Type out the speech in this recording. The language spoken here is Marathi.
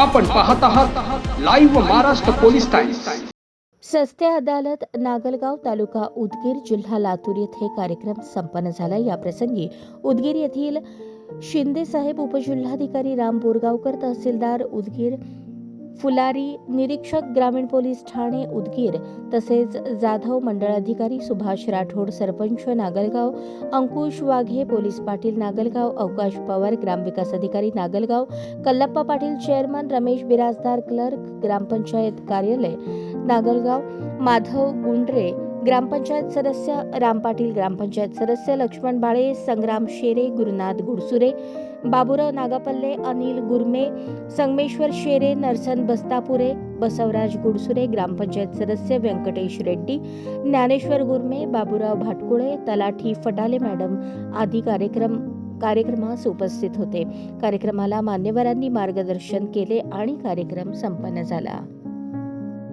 आपण पाहत आहात लाईव्ह महाराष्ट्र पोलीस टाइम्स सस्ते अदालत नागलगाव तालुका उदगीर जिल्हा लातूर येथे कार्यक्रम संपन्न झाला. याप्रसंगी उदगीर येथील शिंदे साहेब उपजिल्हाधिकारी राम बोरगावकर तहसीलदार उदगीर फुलारी निरीक्षक ग्रामीण पोलीस ठाणे उदगीर तसेच जाधव मंडळाधिकारी सुभाष राठोड सरपंच नागलगाव अंकुश वाघे पोलीस पाटील नागलगाव अवकाश पवार ग्रामविकास अधिकारी नागलगाव कल्लप्पा पाटील चेअरमन रमेश बिराजदार क्लर्क ग्रामपंचायत कार्यालय नागलगाव माधव गुंडरे ग्रामपंचायत सदस्य राम पाटील ग्रामपंचायत सदस्य लक्ष्मण बाळे संग्राम शेरे गुरुनाथ गुडसुरे बाबुराव नागापल्ले अनिल गुरमे संगमेश्वर शेरे नरसन बस्तापुरे बसवराज गुडसुरे ग्रामपंचायत सदस्य व्यंकटेश रेड्डी ज्ञानेश्वर गुरमे बाबुराव भाटकुळे तलाठी फटाले मॅडम आदी कार्यक्रम कार्यक्रमास उपस्थित होते. कार्यक्रमाला मान्यवरांनी मार्गदर्शन केले आणि कार्यक्रम संपन्न झाला.